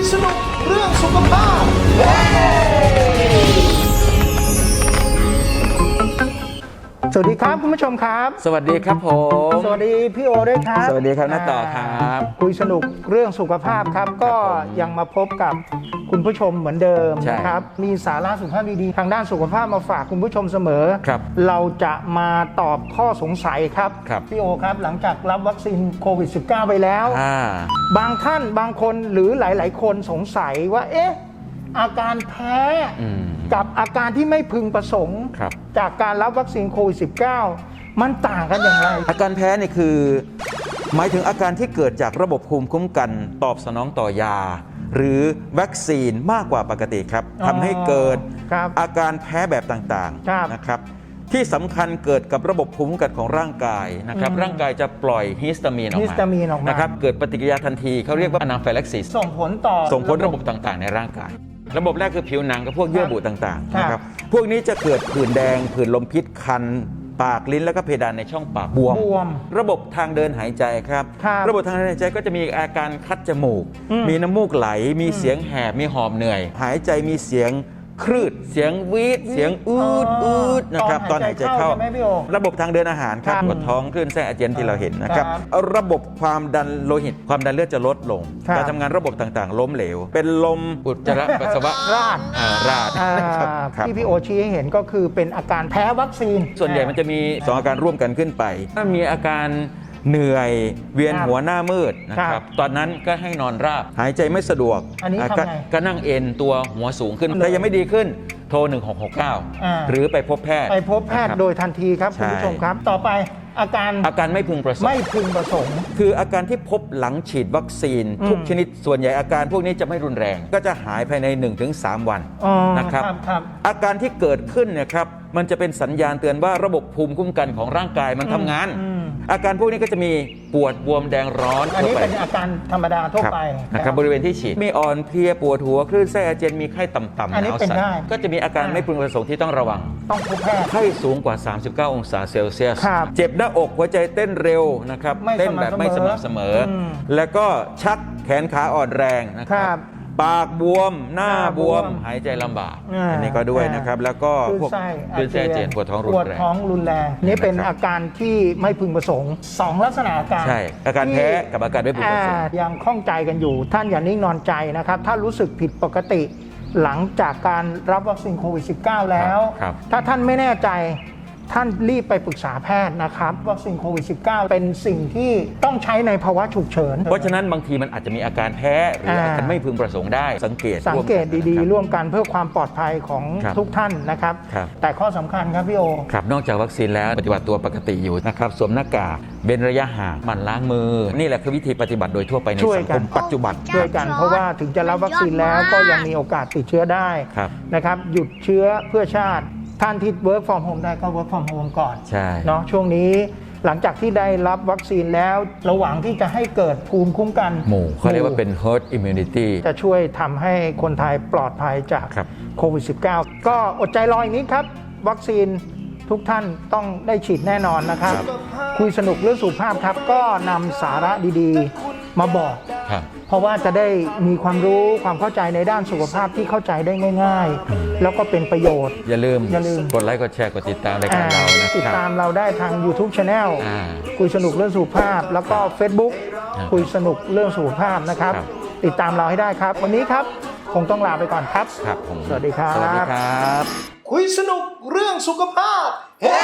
ยสนุกเรื่องสุขภาพ สวัสดีครับคุณผู้ชมครับ สวัสดีครับผม สวัสดีพี่โอด้วยครับสวัสดีครับน้าต่อครับ คุยสนุกเรื่องสุขภาพครับก็ยังมาพบกับ คุณผู้ชมเหมือนเดิมใช่นะครับ มีสาระสุขภาพดีๆ ทางด้านสุขภาพมาฝากคุณผู้ชมเสมอครับเราจะมาตอบข้อสงสัยครับครับพี่โอครับ หลังจากรับวัคซีนโควิด -19 ไปแล้วอ่าบางท่านบางคนหรือหลาย ๆ คนสงสัยว่าเอ๊ะอาการแพ้อืมกับอาการที่ไม่พึงประสงค์ครับจากการรับวัคซีนโควิด -19 มันต่างกันอย่างไร อาการแพ้นี่คือ หมายถึงอาการที่เกิดจากระบบภูมิคุ้มกัน ตอบสนองต่อยา หรือวัคซีนมากกว่าปกติครับอ๋อทำให้เกิดครับอาการแพ้แบบต่างครับ ๆนะครับ ที่สำคัญเกิดกับระบบภูมิคุ้มกันของร่างกายนะครับอืมร่างกายจะปล่อยฮิสตามีนออกฮิมาสตามีนออกมานะครับเกิดปฏิกิริยาทันทีเขาเรียกว่าอนาฟิลักซิส ส่งผลต่อ ส่งผลระบบต่างๆ ในร่างกาย ระบบแรกคือผิวหนังกับพวกเยื่อบุต่างๆครับนะครับ พวกนี้จะเกิดผื่นแดง ผื่นลมพิษคัน ปากลิ้นแล้วก็เพดานในช่องปากบวม บวมระบบทางเดินหายใจครับ ครับระบบทางเดินหายใจก็จะมีอาการคัดจมูก อืม มีน้ำมูกไหล มีเสียงแหบมีหอบเหนื่อย หายใจมีเสียง ครืดเสียงวีดเสียงอืดอ๋ออืดนะครับตตออนนหาหายยใจใจเข้าเข้า ใช่ไหมพี่โอ ระบบทางเดินอาหารครับครับปวดท้องคลื่นไส้อาเจียนที่เราเห็นนะครับครับระบบความดันโลหิต ความดันเลือดจะลดลงครับ การทำงานระบบต่างๆ ล้มเหลว เป็นลมอุจจาระปัสสาวะราดอ่าราดอ่าครับครับที่พี่โอชี้ให้เห็นก็คือเป็นอาการแพ้วัคซีน ส่วนใหญ่มันจะมี2อาการร่วมกันขึ้นไป ถ้ามีอาการ เหนื่อยเวียนครับหัวหน้ามืดนะคครัรับบตอนนั้นก็ให้นอนราบหายใจไม่สะดวกอันนี้ะทำก็ไงก็นั่งเอนตัวหัวสูงขึ้นเลยแต่ยังไม่ดีขึ้นโทรอ่า1669 หรือไปพบแพทย์ ไปพบแพทย์นะครับโดยทันทีครับใช่คุณผู้ชมครับ ต่อไปอาการอาการไม่พึงประสงค์ไม่พึงประสงค์ คืออาการที่พบหลังฉีดวัคซีนอืมทุกชนิดส่วนใหญ่อาการพวกนี้จะไม่รุนแรง ก็จะหายภายใน 1-3 วันอ๋อนะครับครับครับ อาการที่เกิดขึ้นเนี่ยครับมันจะเป็นสัญญาณเตือนว่าระบบภูมิคุ้มกันของร่างกายมันทำงาน อืมอาการพวกนี้ก็จะมีปวดบวมแดงร้อนอันนี้ทั่วเป็นอาการธรรมดาทั่วครับไปนะครับบริเวณที่ฉีดมีอ่อนเพลียปวดหัวคลื่นไส้อาเจียนมีไข้ต่ำๆอันนี้หนาวเป็นสั่นได้ก็จะมีอาการอ่าไม่พึงประสงค์ที่ต้องระวัง ต้องพบแพทย์ไข้สูงกว่า 39 องศาเซลเซียสครับเจ็บหน้าอกหัวใจเต้นเร็วนะครับไม่เต้นแบบไม่สสม่ำม่ำเสเสมมอออืมแล้วก็ชักแขนขาอ่อนแรงนะคครัรับบ ปากบวม หน้าหน้าบบววมมหายใจลำบาก อ่าอันนี้ก็ด้วยนะครับ แล้วก็คลื่นพวกไส้คลื่นไส้อาเจียนปวดท้องรุปนวดแรง ท้องรุนแรง นี่เป็นนะครับอาการที่ไม่พึงประสงค์สองลักษณะอาการใช่อาการแพ้กับอาการไม่พึงประสงค์ อ่ายังข้องใจกันอยู่ ท่านอย่านิ่งนอนใจนะครับ ถ้ารู้สึกผิดปกติ หลังจากการรับวัคซีนโควิด -19 แล้ว ครับ ถ้าท่านไม่แน่ใจ ท่านรีบไปปรึกษาแพทย์นะครับวัคซีนโควิด -19 เป็นสิ่งที่ต้องใช้ในภาวะฉุกเฉิน เพราะฉะนั้นบางทีมันอาจจะมีอาการแพ้ หรืออาการไม่พึงประสงค์ได้ สังเกตสังเกตร่วมนดีนะครับๆร่วมกันเพื่อความปลอดภัยของครับทุกท่านนะครับครับแต่ข้อสำคัญครับพี่โอครับนอกจากวัคซีนแล้วปฏิบัติตัวปกติอยู่นะครับสวมหน้ากากเว้นระยะห่างหมั่นล้างมือ นี่แหละคือวิธีปฏิบัติโดยทั่วไปในช่วยสังกัคนมปัจจุบันช่วยกันเพราะว่าถึงจะรับวัคซีนแล้วก็ยังมีโอกาสติดเชื้อได้ครับนะครับหยุดเชื้อเพื่อชาติ ท่านที่ work from home ได้ก็ work from home ก่อนใช่ เนาะช่วงนี้หลังจากที่ได้รับวัคซีนแล้ว ระหว่างที่จะให้เกิดภูมิคุ้มกันหมู่เขาเรียกว่าเป็น herd immunity จะช่วยทำให้คนไทยปลอดภัยจากครับ โควิด -19 ก็อดใจรออีกนิดครับ วัคซีนทุกท่านต้องได้ฉีดแน่นอนนะครับ คุยสนุกเรื่องสุขภาพครับ ก็นำสาระดีๆ มาบอก ครับเพราะว่าจะได้มีความรู้ความเข้าใจในด้านสุขภาพที่เข้าใจได้ง่าย ๆ แล้วก็เป็นประโยชน์ อย่าลืมอย่าลืม กดไลค์กดแชร์กดติดตามรายการเรานะติดครับตามเราได้ทาง YouTube Channel อ่าคุยสนุกเรื่องสุขภาพ แล้วก็ Facebook ครับคุยสนุกเรื่องสุขภาพนะครับ ครับ ติดตามเราให้ได้ครับ วันนี้ครับ คงต้องลาไปก่อนครับ ครับผมสวัสดีครับ สวัสดีครับ คุยสนุกเรื่องสุขภาพ เฮ้